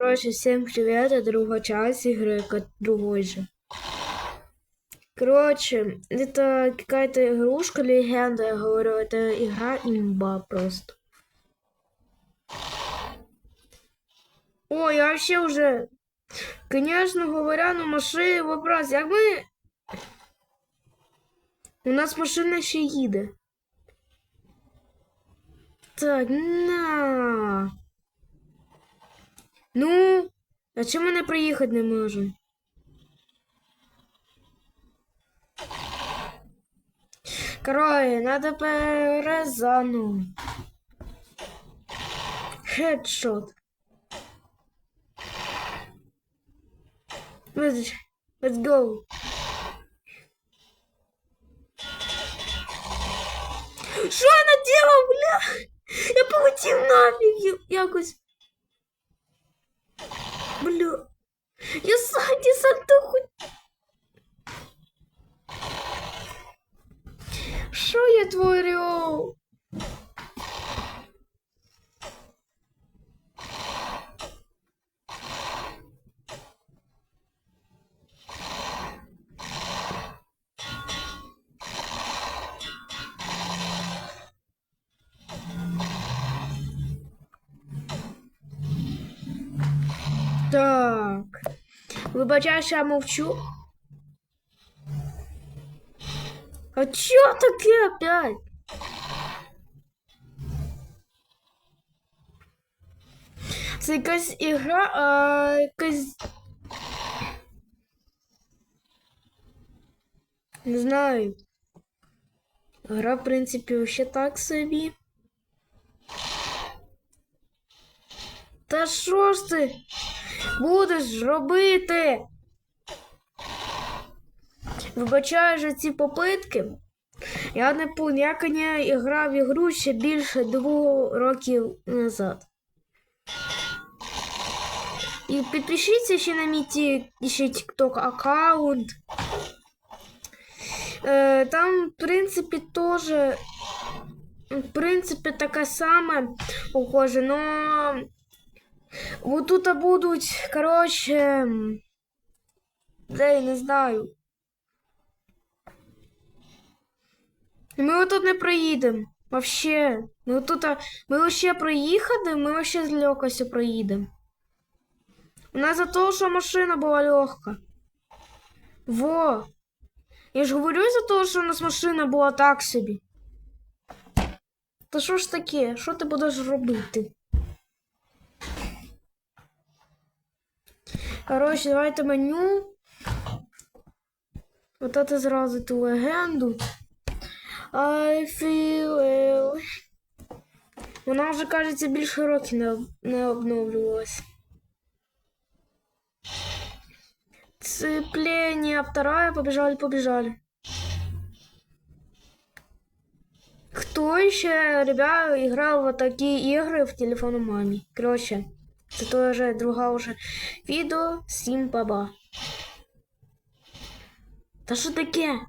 Короче, всем привет, это другая часть игры, ка- другой же. Короче, это какая-то игрушка, легенда, я говорю, это игра имба просто. О, я вообще уже, конечно говоря, на машині вопрос, як ми... У нас машина ще їде. Так, на. Ну, а чому ми не приїхати не можемо? Короче, надо перезану. Хедшот. Let's, let's go. Що я наделав, бля? Я полетів нафіг я- якось. Бля. Я сзади сальтуху. Що я творю? Так. Вибачай, що я мовчу. А чё таке опять? Це якась ігра, а якась. Не знаю. Гра, в принципі, вообще так собі. Та що ж ти будеш робити? Вибачаю за ці попитки. Я не пон, я коня грав ігру ще більше двох років назад. І підпишіться ще на мій ще TikTok аккаунт. Е, там, в принципі, теж. В принципі, таке саме похоже, но вот тут будуть, коротше. Да, я не знаю. Ми отут не проїдемо. Вообще. Ми отут, ми вообще проїхали, ми вообще з легкостю проїдемо. У нас за те, що машина була легка. Во. Я ж говорю за те, що у нас машина була так собі. Та що ж таке? Що ти будеш робити? Коротше, давайте меню. Вот это зразу ту легенду. I feel ill. Вона вже, кажеться, більше років не, об- не обновлювалась. Сцепление вторая, побежали, побежали. Кто еще, ребят, играл в такие игры в телефон у мамі? Короче, Це тоже друга уже відео. Всім баба. Та що таке?